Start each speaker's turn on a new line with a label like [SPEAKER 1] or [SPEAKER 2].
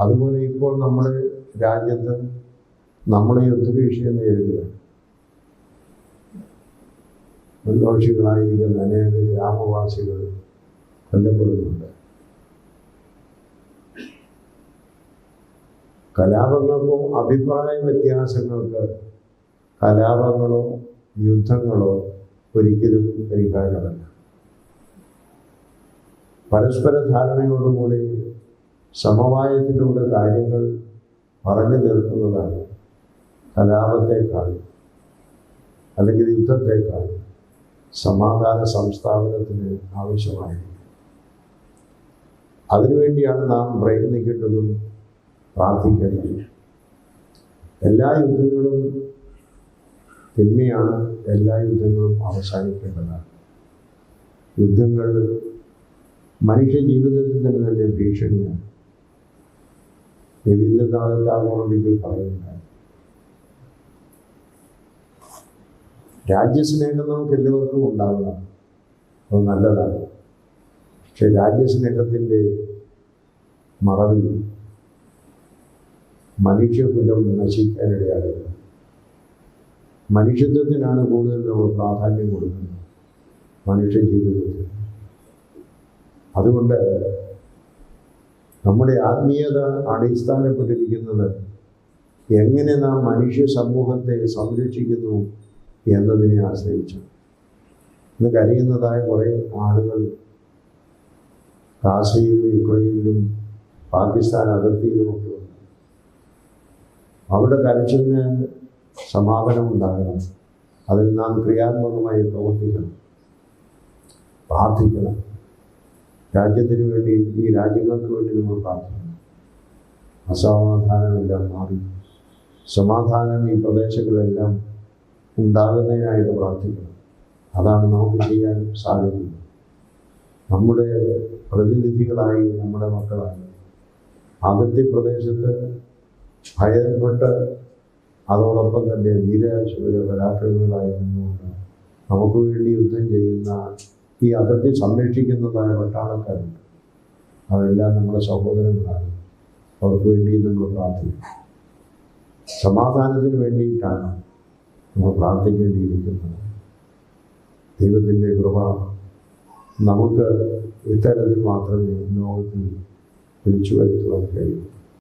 [SPEAKER 1] അതുപോലെ ഇപ്പോൾ നമ്മുടെ രാജ്യത്ത് നമ്മളെ യുദ്ധഭീഷണി നേരിടുകയാണ് നിർദോഷികളായിരിക്കുന്ന അനേക ഗ്രാമവാസികൾ കൊല്ലപ്പെടുന്നുണ്ട്. കലാപങ്ങൾക്കോ അഭിപ്രായ വ്യത്യാസങ്ങൾക്ക് കലാപങ്ങളോ യുദ്ധങ്ങളോ ഒരിക്കലും പരിഹാരമല്ല. പരസ്പര ധാരണയോടുകൂടി സമവായത്തിലൂടെ കാര്യങ്ങൾ പറഞ്ഞു തീർക്കുന്നതാണ്. കലാപത്തെക്കാൾ അല്ലെങ്കിൽ യുദ്ധത്തെക്കാൾ സമാധാന സംസ്ഥാപനത്തിന് ആവശ്യമായിരിക്കും അതിനുവേണ്ടിയാണ് നാം പ്രയത്നിക്കേണ്ടതും പ്രാർത്ഥിക്കേണ്ടതും. എല്ലാ യുദ്ധങ്ങളും തിന്മയാണ്. എല്ലാ യുദ്ധങ്ങളും അവസാനിക്കേണ്ടതാണ്. യുദ്ധങ്ങൾ മനുഷ്യ ജീവിതത്തിൽ തന്നെ തന്നെ ഭീഷണിയാണ്. രവീന്ദ്രനാഥ ടാഗോറിൽ പറയുന്നത് രാജ്യസ്നേഹം നമുക്ക് എല്ലാവർക്കും ഉണ്ടാവണം. അത് നല്ലതാണ്. പക്ഷെ രാജ്യസ്നേഹത്തിന്റെ മറവിൽ മനുഷ്യകുലം നശിക്കാനിടയാകുന്നത് മനുഷ്യത്വത്തിനാണ് കൂടുതൽ നമ്മൾ പ്രാധാന്യം കൊടുക്കുന്നത്. മനുഷ്യ ജീവിതത്തിൽ. അതുകൊണ്ട് നമ്മുടെ ആത്മീയത അടിസ്ഥാനപ്പെട്ടിരിക്കുന്നത് എങ്ങനെ നാം മനുഷ്യ സമൂഹത്തെ സംരക്ഷിക്കുന്നു എന്നതിനെ ആശ്രയിച്ചു ഇന്ന് കരയുന്നതായ കുറേ ആളുകൾ ഗാസയിലും യുക്രൈനിലും പാകിസ്ഥാൻ അതിർത്തിയിലുമൊക്കെ ഉണ്ട് അവരുടെ കരച്ചിലിന് സമാപനം ഉണ്ടാകണം. അതിൽ നാം ക്രിയാത്മകമായി പ്രവർത്തിക്കണം. പ്രാർത്ഥിക്കണം. രാജ്യത്തിന് വേണ്ടി ഈ രാജ്യങ്ങൾക്ക് വേണ്ടി നമ്മൾ പ്രാർത്ഥിക്കണം അസമാധാനമെല്ലാം മാറി. സമാധാനം ഈ പ്രദേശങ്ങളെല്ലാം ഉണ്ടാകുന്നതിനായിട്ട് പ്രാർത്ഥിക്കണം അതാണ് നമുക്ക് ചെയ്യാൻ സാധിക്കുന്നത്. നമ്മുടെ പ്രതിനിധികളായി നമ്മുടെ മക്കളായി. അതിർത്തി പ്രദേശത്ത് ഭയപ്പെട്ട് അതോടൊപ്പം തന്നെ വീരശൂര പരാക്രമികളായി നിന്നുകൊണ്ട് നമുക്ക് വേണ്ടി യുദ്ധം ചെയ്യുന്ന ഈ അതിർത്തി സംരക്ഷിക്കുന്നതായ പട്ടാളക്കാരുണ്ട്. അവരെല്ലാം നമ്മുടെ സഹോദരങ്ങളാണ്. അവർക്ക് വേണ്ടി നമ്മൾ പ്രാർത്ഥിക്കും. സമാധാനത്തിന് വേണ്ടിയിട്ടാണ് നമ്മൾ പ്രാർത്ഥിക്കേണ്ടിയിരിക്കുന്നത്. ദൈവത്തിന്റെ കൃപ നമുക്ക് ഇത്തരത്തിൽ മാത്രമേ ലോകത്തിൽ വിളിച്ചു വരുത്തുവാൻ കഴിയൂ.